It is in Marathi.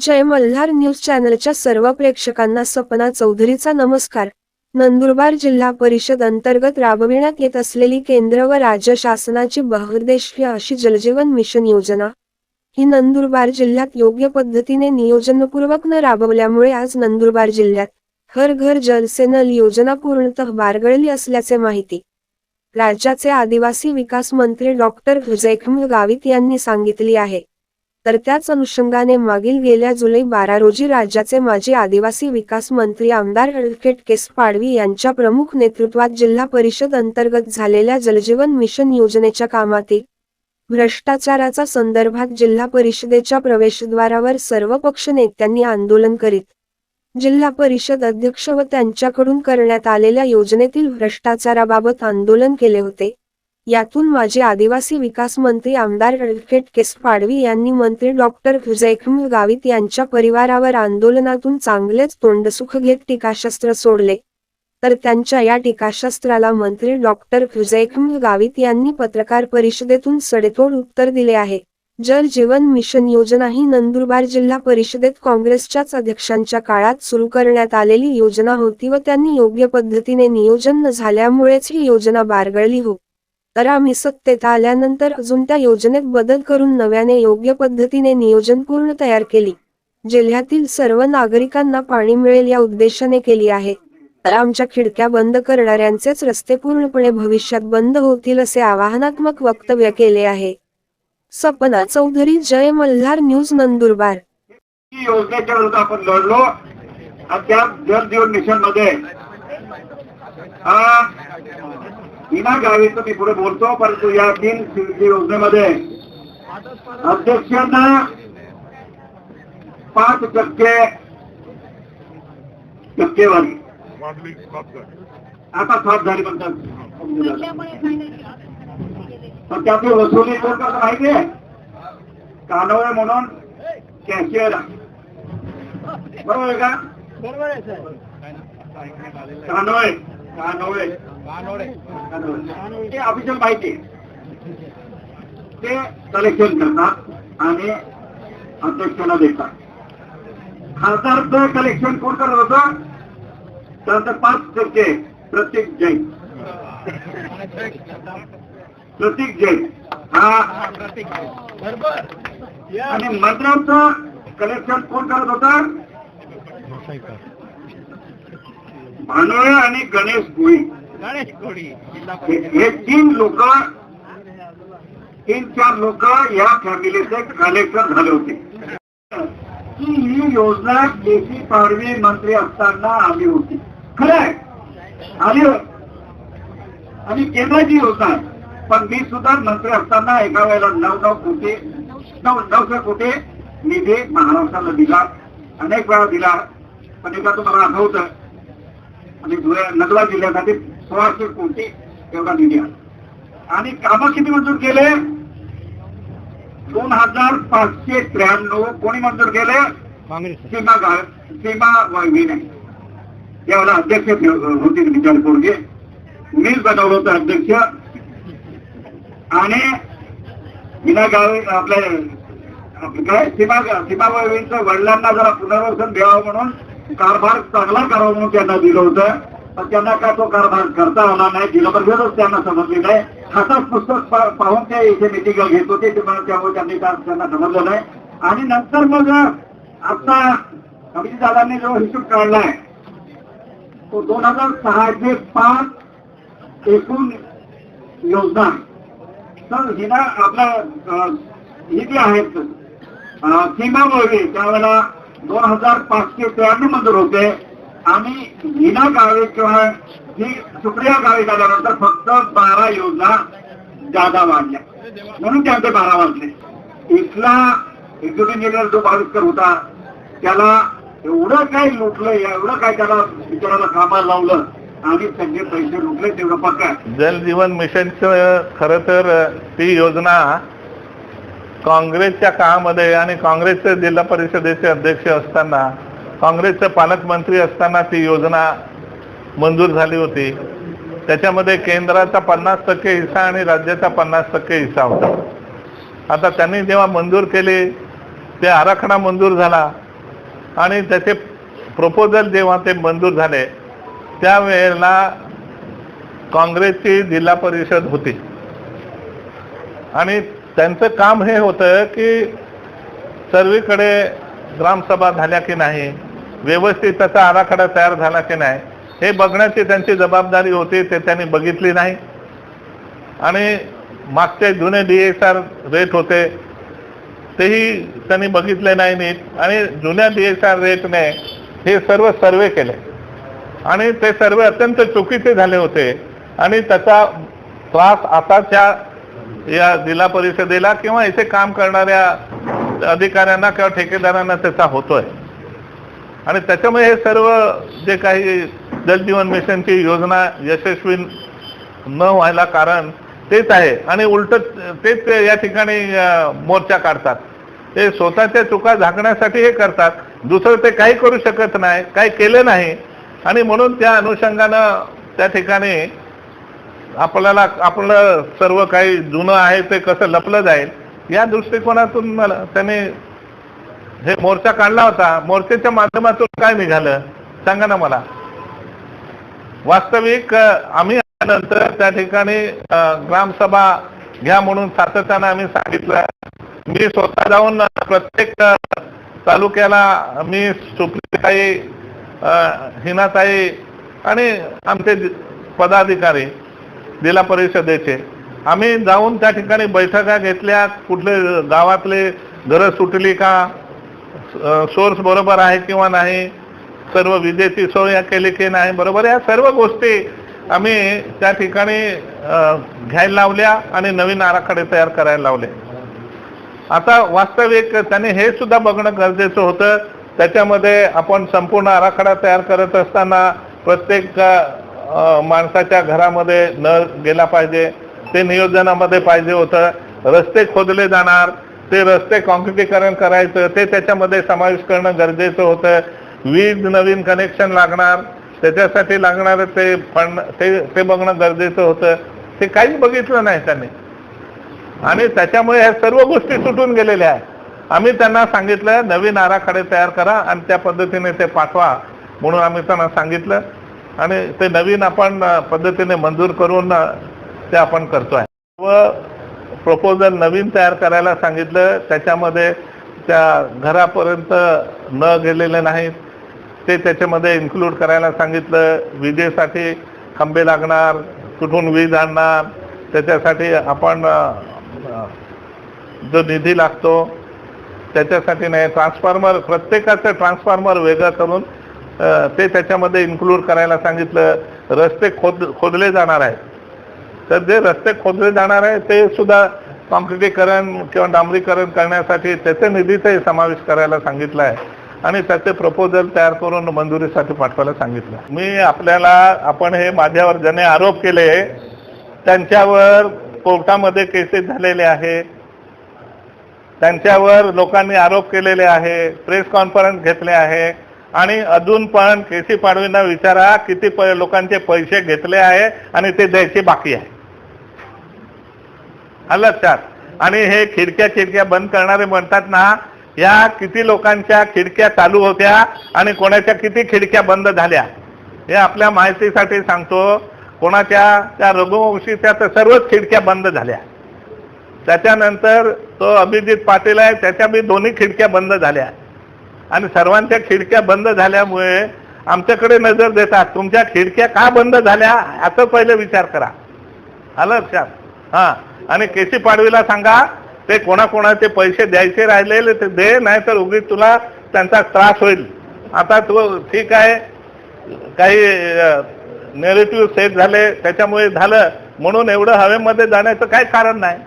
जय मल्हार न्यूज चॅनलच्या सर्व प्रेक्षकांना सपना चौधरीचा नमस्कार. नंदुरबार जिल्हा परिषद अंतर्गत राबविण्यात येत असलेली केंद्र व राज्य शासनाची बहुउद्देशीय अशी जलजीवन मिशन योजना. ही नंदुरबार जिल्ह्यात योग्य पद्धतीने नियोजनपूर्वक न राबवल्यामुळे आज नंदुरबार जिल्ह्यात हर घर जलसेनल योजना पूर्णतः बारगळली असल्याचे माहिती. राज्याचे आदिवासी विकास मंत्री डॉक्टर जैखम गावित यांनी सांगितली आहे. तर त्याच अनुषंगाने मागील गेल्या जुलै बारा रोजी राज्याचे माजी आदिवासी विकास मंत्री आमदार अडकेट केस पाडवी यांच्या प्रमुख नेतृत्वात जिल्हा परिषद अंतर्गत झालेल्या जलजीवन मिशन योजनेच्या कामातील भ्रष्टाचाराचा संदर्भात जिल्हा परिषदेच्या प्रवेशद्वारावर सर्व पक्ष नेत्यांनी आंदोलन करीत जिल्हा परिषद अध्यक्ष व त्यांच्याकडून करण्यात आलेल्या योजनेतील भ्रष्टाचाराबाबत आंदोलन केले होते. यातून माजी आदिवासी विकास मंत्री आमदार ॲडव्होकेट केस पाडवी यांनी मंत्री डॉक्टर जैखम गावित यांच्या परिवारावर आंदोलनातून चांगलेच तोंडसुख घेत टीकाशस्त्र सोडले. तर त्यांच्या या टीकाशास्त्राला मंत्री डॉक्टर जैखम गावित यांनी पत्रकार परिषदेतून सडेतोड उत्तर दिले आहे. जल जीवन मिशन योजना ही नंदुरबार जिल्हा परिषदेत काँग्रेसच्याच अध्यक्षांच्या काळात सुरू करण्यात आलेली योजना होती व त्यांनी योग्य पद्धतीने नियोजन न झाल्यामुळेच ही योजना बारगळली हो. तर आम्ही सत्तेत आल्यानंतर अजून त्या योजनेत बदल करून नव्याने योग्य पद्धतीने नियोजन पूर्ण तयार केली. जिल्ह्यातील सर्व नागरिकांना पाणी मिळेल या उद्देशाने केली आहे. तर आमच्या खिडक्या बंद करणाऱ्यांचेच रस्ते पूर्णपणे भविष्यात बंद होतील असे आवाहनात्मक वक्तव्य केले आहे. सपना चौधरी जय मल्हार न्यूज नंदुरबार. योजनेच्या विरुद्ध आपण लढलो. त्या जल जीवन मिशनमध्ये विना गावीचं मी पुढे बोलतो परंतु या तीन योजनेमध्ये अध्यक्षांना पाच टक्के टक्केवारी. आता सात झाली म्हणतात. पण त्याची वसुली कोण करतं माहितीये कानवळे म्हणून कॅशियर. बरोबर आहे का? कानवळे कानवळे कानवळे ते ऑफिशियल माहिती आहे. ते कलेक्शन करतात आणि अध्यक्षाला देतात. खासदारचं कलेक्शन कोण करत होतं? त्यानंतर पाच टक्के प्रत्येक जैन. प्रतीक जैन. हा. आणि मंत्र्यांचं कलेक्शन कोण करत होता? भानोळे आणि गणेश भोई. हे तीन लोक तीन चार लोक या फॅमिलीचे कलेक्टर झाले होते. की ही योजना केसी पाडवी मंत्री असताना आली होती. खरं आहे आली आणि केंद्राची योजना पण मी सुद्धा मंत्री असताना एका वेळेला नऊ नऊ कोटी नऊ नऊशे कोटी निधी महाराष्ट्राला दिला. अनेक वेळा दिला. पण एकदा तुम्हाला आठवतं. आणि धुळे नगला जिल्ह्यासाठी सोळाशे कोटी एवढा निधी आला. आणि कामं किती मंजूर केले? दोन हजार पाचशे त्र्याण्णव कोणी मंजूर केले? सीमा सीमा वाघिने यावेळेला अध्यक्ष होते विचार कोरगे मीच बनवलं होतं अध्यक्ष. आणि विना गावे आपले काय? सीमा सीमा वडिलांना जरा पुनर्वसन द्यावं म्हणून कारभार चांगला करावा म्हणून त्यांना दिलं होतं. पण त्यांना काय तो कारभार करता आला नाही. जिल्हापरिषदच त्यांना समजली नाही हातात पुस्तक पाहून ते इथे मिटिंग घेत होते. त्यामुळे त्यांनी त्यांना समजलं नाही. आणि नंतर मग आता अभिजितदादांनी जो हिशोब काढलाय तो दोन हजार सहाशे पाच एकूण योजना. तर हिना आपला ही जी आहेत सीमा वळवी त्यावेळेला दोन हजार पाचशे त्र्याण्णव मंजूर होते. आणि हिना गावे किंवा ही सुप्रिया गावे झाल्यानंतर फक्त बारा योजना जादा वाढल्या. म्हणून त्यांचे बारा वाजले इथला एक्झिक्युटिव्ह इंजिनियर जो भाविस्कर होता त्याला एवढं काय लुटलं एवढं काय त्याला बिचाराला कामाला लावलं आणि त्यांचे पैसे लुटले तेवढं पक्का जल जीवन मिशनचं खर तर ती योजना काँग्रेसच्या काळामध्ये आणि काँग्रेसचे जिल्हा परिषदेचे अध्यक्ष असताना काँग्रेसचे पालकमंत्री असताना ती योजना मंजूर झाली होती. त्याच्यामध्ये केंद्राचा पन्नास टक्के हिस्सा आणि राज्याचा पन्नास टक्के हिस्सा होता. आता त्यांनी जेव्हा मंजूर केले ते आराखडा मंजूर झाला आणि त्याचे प्रपोजल जेव्हा ते मंजूर झाले त्यावेळेला काँग्रेसची जिल्हा परिषद होती. आणि त्यांचं काम हे होतं की सर्वीकडे ग्रामसभा झाल्या की नाही व्यवस्थित त्याचा आराखडा तयार झाला की नाही हे बघण्याची त्यांची जबाबदारी होती ते त्यांनी बघितली नाही. आणि मागचे जुने डी एस आर रेट होते तेही त्यांनी बघितले नाही नीट. आणि जुन्या डी एस आर रेटने हे सर्व सर्वे केले. आणि ते सर्वे अत्यंत चुकीचे झाले होते. आणि त्याचा त्रास आताच्या या जिल्हा परिषदेला किंवा इथे काम करणाऱ्या अधिकाऱ्यांना किंवा ठेकेदारांना त्याचा होतोय. आणि त्याच्यामुळे हे सर्व जे काही जलजीवन मिशनची योजना यशस्वी न व्हायला कारण तेच आहे. आणि उलट तेच या ठिकाणी मोर्चा काढतात. ते स्वतःच्या चुका झाकण्यासाठी हे करतात. दुसरं ते काही करू शकत नाही काही केलं नाही. आणि म्हणून त्या अनुषंगानं त्या ठिकाणी आपल्याला आपलं सर्व काही जुनं आहे ते कसं लपलं जाईल या दृष्टिकोनातून मला त्याने हे मोर्चा काढला होता. मोर्चेच्या माध्यमातून काय निघालं? सांगा ना मला. वास्तविक आम्ही नंतर त्या ठिकाणी ग्रामसभा घ्या म्हणून सातत्यानं आम्ही सांगितलं. मी स्वतः जाऊन प्रत्येक तालुक्याला मी सुप्रिताई हिनाताई आणि आमचे पदाधिकारी जिल्हा परिषदेचे आम्ही जाऊन त्या ठिकाणी बैठका घेतल्या. कुठले गावातले घरं सुटली का? सोर्स बरोबर आहे किंवा नाही सर्व विजेची सोय केली की नाही बरोबर? या सर्व गोष्टी आम्ही त्या ठिकाणी घ्यायला लावल्या आणि नवीन आराखडे तयार करायला लावले. आता वास्तविक त्याने हे सुद्धा बघणं गरजेचं होतं. त्याच्यामध्ये आपण संपूर्ण आराखडा तयार करत असताना प्रत्येक माणसाच्या घरामध्ये नळ गेला पाहिजे ते नियोजनामध्ये पाहिजे होतं. रस्ते खोदले जाणार ते रस्ते कॉन्क्रिटीकरण करायचं ते त्याच्यामध्ये समावेश करणं गरजेचं होतं. वीज नवीन कनेक्शन लागणार त्याच्यासाठी लागणारं ते फंड ते ते बघणं गरजेचं होतं. ते काहीच बघितलं नाही त्यांनी. आणि त्याच्यामुळे ह्या सर्व गोष्टी सुटून गेलेल्या आहेत. आम्ही त्यांना सांगितलं नवीन आराखडे तयार करा आणि त्या पद्धतीने ते पाठवा म्हणून आम्ही त्यांना सांगितलं. आणि ते नवीन आपण पद्धतीने मंजूर करून ते आपण करतो आहे व प्रपोजल नवीन तयार करायला सांगितलं. त्याच्यामध्ये त्या घरापर्यंत न गेलेले नाहीत. ते त्याच्यामध्ये इन्क्लूड करायला सांगितलं. विजेसाठी खांबे लागणार कुठून वीज आणणार त्याच्यासाठी आपण जो निधी लागतो त्याच्यासाठी नाही. ट्रान्सफॉर्मर प्रत्येकाचं ट्रान्सफॉर्मर वेगळं करून ते त्याच्यामध्ये इन्क्लूड करायला सांगितलं. रस्ते खोद खोदले जाणार आहेत. तर जे रस्ते खोदले जाणार आहे ते सुद्धा कॉन्क्रिटीकरण किंवा डांबरीकरण करण्यासाठी त्याचे निधीचाही समावेश करायला सांगितला आहे. आणि त्याचे प्रपोजल तयार करून मंजुरीसाठी पाठवायला सांगितलं मी आपल्याला आपण हे माझ्यावर ज्याने आरोप केले त्यांच्यावर कोर्टामध्ये केसेस झालेले आहे. त्यांच्यावर लोकांनी आरोप केलेले आहे प्रेस कॉन्फरन्स घेतले आहे. आणि अजून पण केसी पाडवींना विचारा किती प लोकांचे पैसे घेतले आहे आणि ते द्यायचे बाकी आहे. आलं लक्षात आणि हे खिडक्या खिडक्या बंद करणारे म्हणतात ना या किती लोकांच्या खिडक्या चालू होत्या आणि कोणाच्या किती खिडक्या बंद झाल्या? हे आपल्या माहितीसाठी सांगतो कोणाच्या त्या रघुवंशीच्या तर सर्वच खिडक्या बंद झाल्या. त्याच्यानंतर तो अभिजित पाटील आहे त्याच्या बी दोन्ही खिडक्या बंद झाल्या. आणि सर्वांच्या खिडक्या बंद झाल्यामुळे आमच्याकडे नजर देतात तुमच्या खिडक्या का बंद झाल्या याचा पहिले विचार करा. आलं लक्षात? हा. आणि केसी पाडवीला सांगा ते कोणाकोणाचे पैसे द्यायचे राहिलेले ते दे नाही तर उगीच तुला त्यांचा त्रास होईल. आता तू ठीक आहे. काही नेरेटिव्ह सेट झाले त्याच्यामुळे झालं. म्हणून एवढं हवेमध्ये जाण्याचं काही कारण नाही.